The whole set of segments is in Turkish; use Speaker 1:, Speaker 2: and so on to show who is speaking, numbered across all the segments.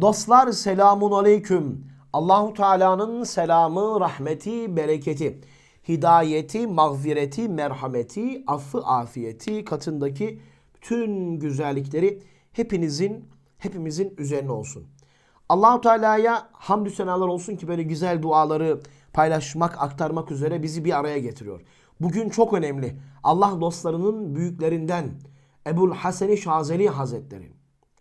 Speaker 1: Dostlar selamun aleyküm. Allahu Teala'nın selamı, rahmeti, bereketi, hidayeti, mağfireti, merhameti, affı, afiyeti katındaki bütün güzellikleri hepinizin hepimizin üzerine olsun. Allahu Teala'ya hamdü senalar olsun ki böyle güzel duaları paylaşmak, aktarmak üzere bizi bir araya getiriyor. Bugün çok önemli. Allah dostlarının büyüklerinden Ebul Hasan-ı Şazeli Hazretleri.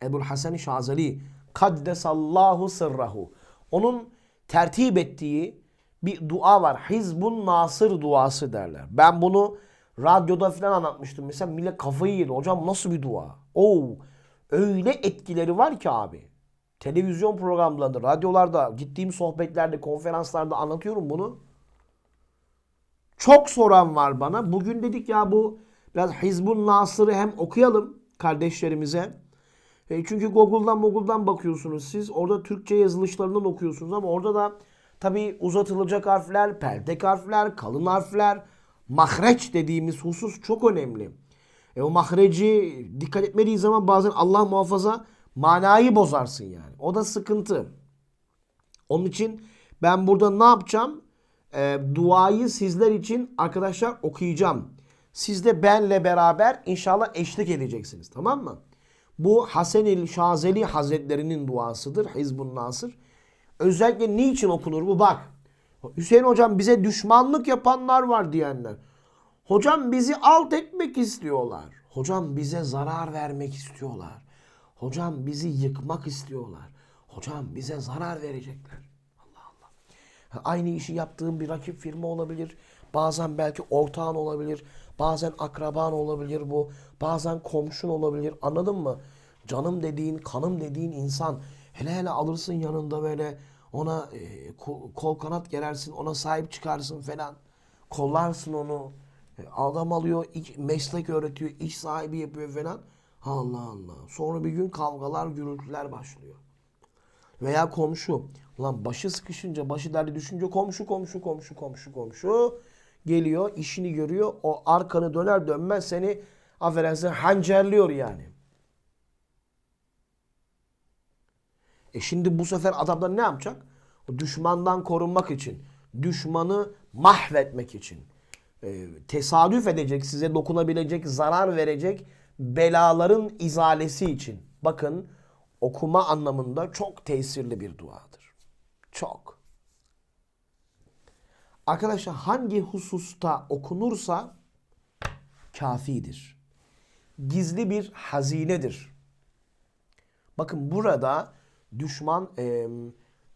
Speaker 1: Ebul Hasan-ı Şazeli kaddesallahu sırrahu. Onun tertip ettiği bir dua var. Hizbun Nasır duası derler. Ben bunu radyoda falan anlatmıştım. Mesela millet kafayı yedi. Hocam nasıl bir dua? Oo, öyle etkileri var ki abi. Televizyon programlarında, radyolarda, gittiğim sohbetlerde, konferanslarda anlatıyorum bunu. Çok soran var bana. Bugün dedik ya bu biraz Hizbun Nasır'ı hem okuyalım kardeşlerimize. E, çünkü Google'dan Google'dan bakıyorsunuz siz. Orada Türkçe yazılışlarından okuyorsunuz ama orada da tabii uzatılacak harfler, peltek harfler, kalın harfler, mahreç dediğimiz husus çok önemli. E, o mahreci dikkat etmediği zaman bazen Allah muhafaza manayı bozarsın yani. O da sıkıntı. Onun için ben burada ne yapacağım? E, duayı sizler için arkadaşlar okuyacağım. Siz de benle beraber inşallah eşlik edeceksiniz. Tamam mı? Bu Hasan-ül Şazeli Hazretlerinin duasıdır. Hizbun Nasır. Özellikle niçin okunur bu? Bak. Hüseyin hocam bize düşmanlık yapanlar var diyenler. Hocam bizi alt etmek istiyorlar. Hocam bize zarar vermek istiyorlar. Hocam bizi yıkmak istiyorlar. Hocam bize zarar verecekler. Allah Allah. Aynı işi yaptığın bir rakip firma olabilir. Bazen belki ortağın olabilir. Bazen akraban olabilir bu. Bazen komşun olabilir. Anladın mı? Canım dediğin, kanım dediğin insan. Hele hele alırsın yanında böyle ona e, ko- kol kanat gerersin, ona sahip çıkarsın falan. Kollarsın onu. E, adam alıyor, iç- meslek öğretiyor, iş sahibi yapıyor falan. Allah Allah. Sonra bir gün kavgalar, gürültüler başlıyor. Veya komşu. Ulan başı sıkışınca, başı derdi düşünce komşu, komşu, komşu, komşu, komşu geliyor, işini görüyor. O arkanı döner dönmez seni affedersin hancerliyor yani. E şimdi bu sefer adamlar ne yapacak? O düşmandan korunmak için, düşmanı mahvetmek için, e, tesadüf edecek, size dokunabilecek, zarar verecek belaların izalesi için. Bakın okuma anlamında çok tesirli bir duadır. Çok. Arkadaşlar hangi hususta okunursa kafidir. Gizli bir hazinedir. Bakın burada düşman e,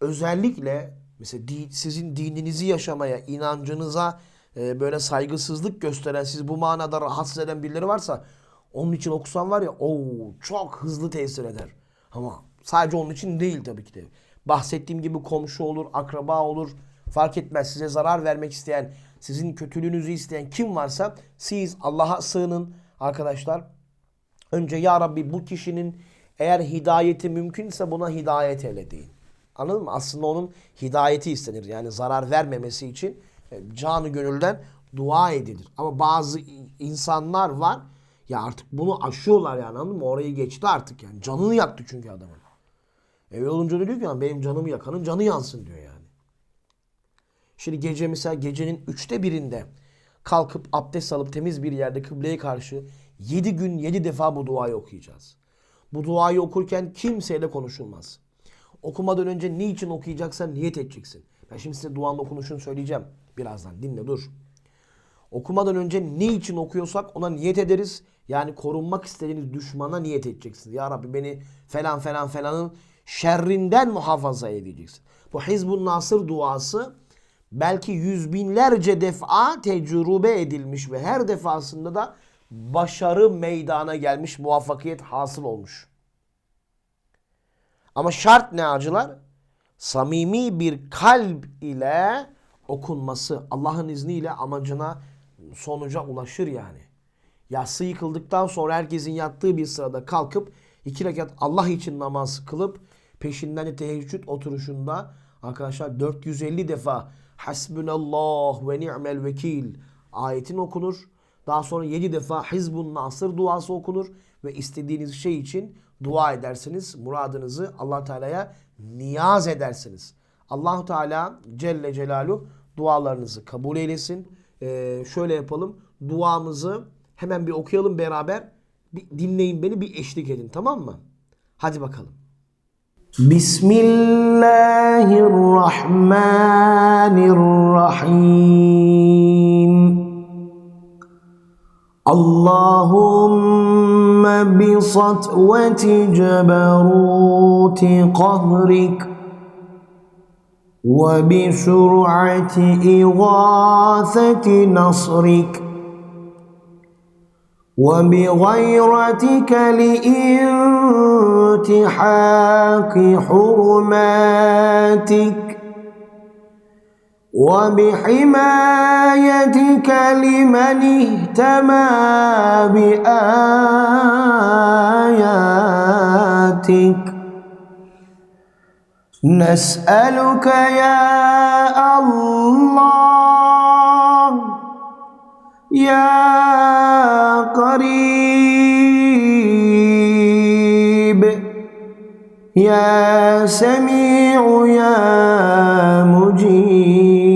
Speaker 1: özellikle mesela di- sizin dininizi yaşamaya, inancınıza e, böyle saygısızlık gösteren, siz bu manada rahatsız eden birileri varsa onun için okusan var ya o çok hızlı tesir eder. Ama sadece onun için değil tabii ki de. Bahsettiğim gibi komşu olur, akraba olur, fark etmez. Size zarar vermek isteyen, sizin kötülüğünüzü isteyen kim varsa siz Allah'a sığının arkadaşlar. Önce ya Rabbi bu kişinin eğer hidayeti mümkünse buna hidayet eyle deyin. Anladın mı? Aslında onun hidayeti istenir. Yani zarar vermemesi için e, canı gönülden dua edilir. Ama bazı insanlar var ya artık bunu aşıyorlar yani anladın mı? Orayı geçti artık yani. Canını yaktı çünkü adamın. Öyle olunca diyor ki "Ya benim canımı yakanın canı yansın diyor yani. Şimdi gece mesela gecenin üçte birinde kalkıp abdest alıp temiz bir yerde kıbleye karşı yedi gün yedi defa bu duayı okuyacağız. Bu duayı okurken kimseyle konuşulmaz. Okumadan önce niçin okuyacaksan niyet edeceksin. Ben şimdi size duanın okunuşunu söyleyeceğim. Birazdan dinle dur. Okumadan önce ne için okuyorsak ona niyet ederiz. Yani korunmak istediğiniz düşmana niyet edeceksiniz. Ya Rabbi beni falan falan falanın şerrinden muhafaza edeceksin. Bu Hizbun Nasır duası belki yüz binlerce defa tecrübe edilmiş ve her defasında da başarı meydana gelmiş, muvaffakiyet hasıl olmuş. Ama şart ne acılar? Samimi bir kalp ile okunması Allah'ın izniyle amacına sonuca ulaşır yani. Yatsı yıkıldıktan sonra herkesin yattığı bir sırada kalkıp iki rekat Allah için namaz kılıp peşinden de teheccüd oturuşunda arkadaşlar 450 defa Hasbunallah ve ni'mel vekil ayetin okunur. Daha sonra 7 defa Hizbun Nasır duası okunur ve istediğiniz şey için dua edersiniz. Muradınızı Allah Teala'ya niyaz edersiniz. Allahu Teala Celle Celaluhu dualarınızı kabul eylesin. Ee, şöyle yapalım. Duamızı hemen bir okuyalım beraber. Bir dinleyin beni bir eşlik edin tamam mı? Hadi bakalım. Bismillahirrahmanirrahim. اللهم بسطوة جبروت قهرك وبسرعة إغاثة نصرك وبغيرتك لإنتحاك حرماتك وبحمايتك لمن اهتمى بآياتك. نسألك يا الله يا قريب يا سميع يا مجيب.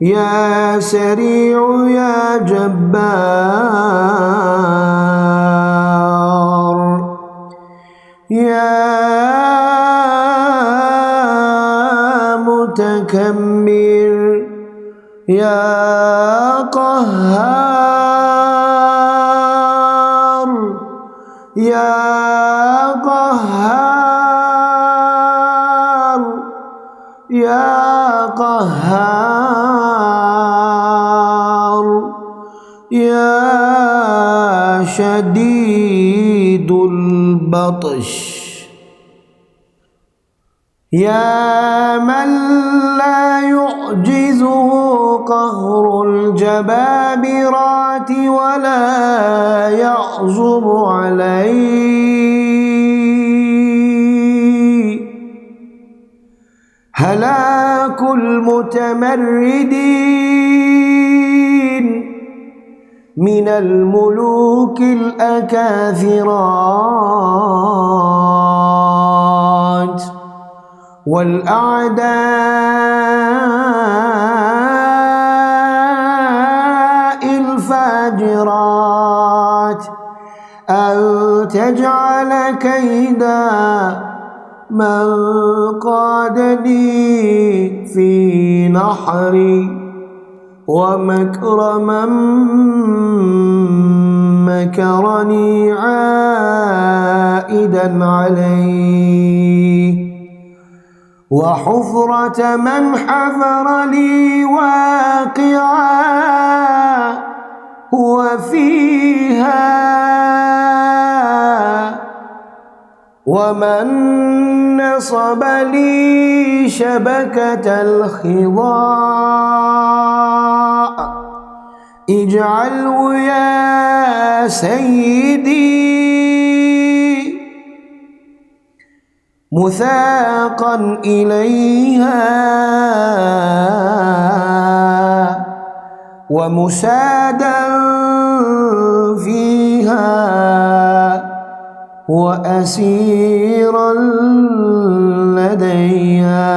Speaker 1: يا سريع يا جبار. يا متكبر يا قهار. يا قهار يا قهار يا شديد البطش. يا من لا يعجزه قهر الجبابرات ولا يعزب عليه. هلاك المتمردين من الملوك الأكاثرات والأعداء الفاجرات أن تجعل كيدا من قادني في نحري ومكر من مكرني عائدا عليه. وحفرة من حفر لي واقعا هو فيها ومن نصب لي شبكة الخضاء. اجعله يا سيدي مثاقا إليها ومسادا فيها وأسيرا لديها